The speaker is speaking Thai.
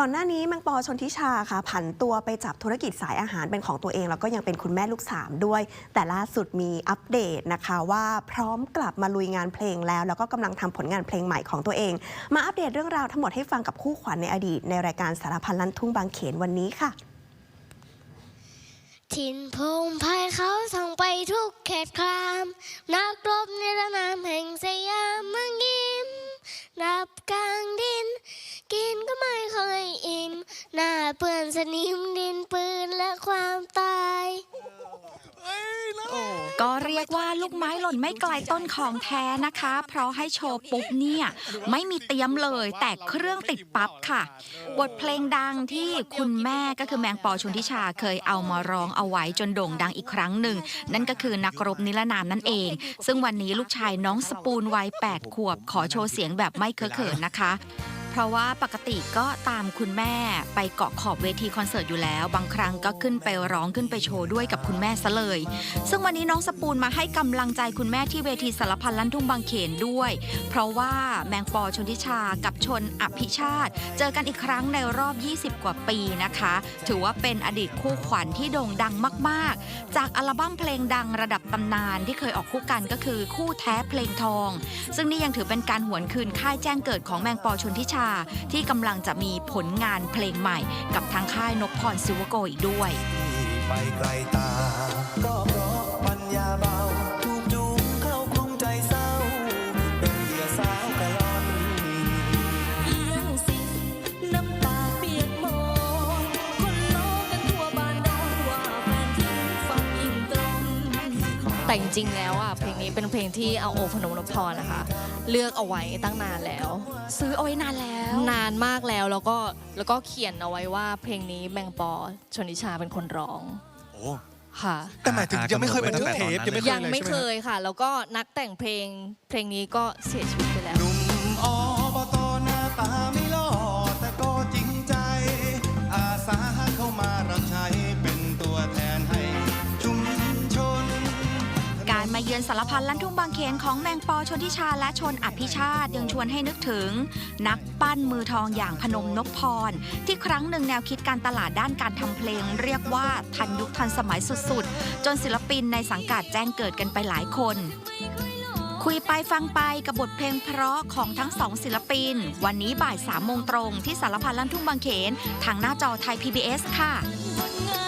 ก่อนหน้านี้แมงปอชนทิชาค่ะ ผันตัวไปจับธุรกิจสายอาหารเป็นของตัวเอง แล้วก็ยังเป็นคุณแม่ลูกสามด้วย แต่ล่าสุดมีอัปเดตนะคะว่าพร้อมกลับมาลุยงานเพลงแล้ว แล้วก็กำลังทำผลงานเพลงใหม่ของตัวเอง มาอัปเดตเรื่องราวทั้งหมดให้ฟังกับคู่ขวัญในอดีต ในรายการสารพันลั่นทุ่งบางเขนวันนี้ค่ะถิ่นพงพายเขาส่องไปทุกเขตคราม นักรบนิรนามแห่งสยามเมืองยิ้มนับกางดินกินก็ ไม่เคยอิ่มหน้าเปื้อนสนิมดินปืนและความตาย ก็เรียกว่าลูกไม้หล่นไม่ไกลต้นของแท้นะคะ เพราะให้โชว์ปุ๊บเนี่ย ไม่มีเตรียมเลยแต่เครื่องติดปั๊บค่ะ บทเพลงดังที่คุณแม่ก็คือแมงปอชุนทิชาเคยเอามาร้องเอาไว้จนโด่งดังอีกครั้งหนึ่ง นั่นก็คือนักรบนิรนามนั่นเอง ซึ่งวันนี้ลูกชายน้องสปูนวัย8ขวบ ขอโชว์เสียงแบบไม่เคอะเขินนะคะเพ ราะว่าปกติก็ตามคุณแม่ไปเกาะขอบเวทีคอนเสิร์ตอยู่แล้ว บางครั้งก็ขึ้นไปร้องขึ้นไปโชว์ด้วยกับคุณแม่ซะเลย ซึ่งวันนี้น้องสปูนมาให้กำลังใจคุณแม่ที่เวทีสารพันลั่นทุ่งบางเขนด้วย เพราะว่าแมงปอชนทิชากับชนอภิชาติ เจอกันอีกครั้งในรอบ 20 กว่าปีนะคะ ถือว่าเป็นอดีตคู่ขวัญที่โด่งดังมาก ๆ จากอัลบั้มเพลงดังระดับตำนานที่เคยออกคู่กันก็คือคู่แท้เพลงทอง ซึ่งนี่ยังถือเป็นการหวนคืนค่ายแจ้งเกิดของแมงปอชนทิชาที่กำลังจะมีผลงานเพลงใหม่กับทางค่ายนพพรซิวโกอีกด้วย ไปไกลตาก็ แต่จริงๆแล้วอะเพลงนี้เป็นเพลงที่เอาโอพนมนพพรนะคะ เลือกเอาไว้ตั้งนานแล้ว ซื้อเอาไว้นานแล้ว นานมากแล้วแล้วก็แล้วก็เขียนเอาไว้ว่าเพลงนี้แมงปอชนทิชาเป็นคนร้องโอ้ค่ะแต่หมายถึงยังไม่เคยบันทึกเทปยังไม่เคยยังเลยไม่ใช่ไหเคมยค่ะ แล้วก็นักแต่งเพลงเพลงนี้ก็เสียชีวิตไปแล้ว มาเยือนสารพันลั่นทุ่งบางเขนของแมงปอชนทิชาและชนอภิชาติยังชวนให้นึกถึง นักปั้นมือทองอย่างพนมนพพร ที่ครั้งหนึ่งแนวคิดการตลาดด้านการทำเพลง เรียกว่าทันยุคทันสมัยสุดๆ จนศิลปินในสังกัดแจ้งเกิดกันไปหลายคนคุยไปฟังไปกับบทเพลงเพราะของทั้งสองศิลปิน วันนี้บ่ายสามโมงตรงที่สารพันลั่นทุ่งบางเขน ทางหน้าจอไทย PBS ค่ะคนงา